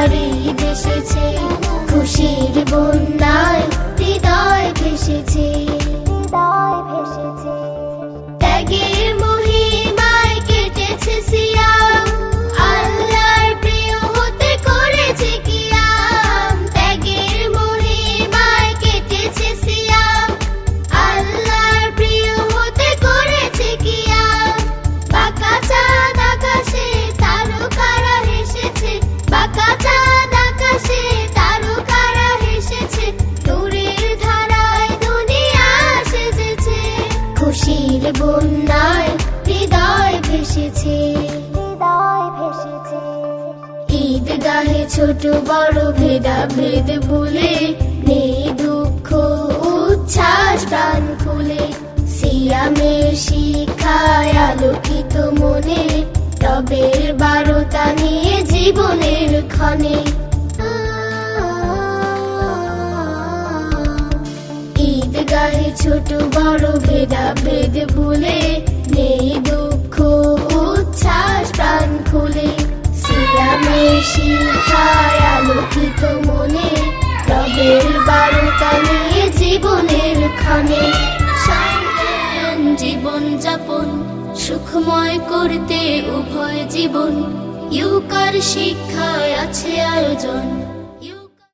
আবার ভেসেছে খুশির বন্যায় হৃদয় ভেসেছে। হৃদয় ভেসেছে। ত্যাগের বন্যায় হৃদয় ভেসেছে। হৃদয় ভেসেছে। ঈদ গাহে ছোট বড় ভেদা ভেদ ভুলে নেই দুঃখ উচ্ছ্বাস প্রাণ খুলে। সিয়ামের শিক্ষায় আলোকিত মনে রবের বারোতা নিয়ে জীবনের ক্ষণে। গাহে ছোট বড় ভেদা ভেদ ভুলে, নেই দুঃখ, উচ্ছ্বাস, প্রাণ খুলে। শিখায় আলোকিত মনে, রবের বারোটা নিয়ে জীবনের সামনের জীবন যাপন, সুখময় করতে উভয় জীবন। ইউকার শিক্ষায় আছে আয়োজন।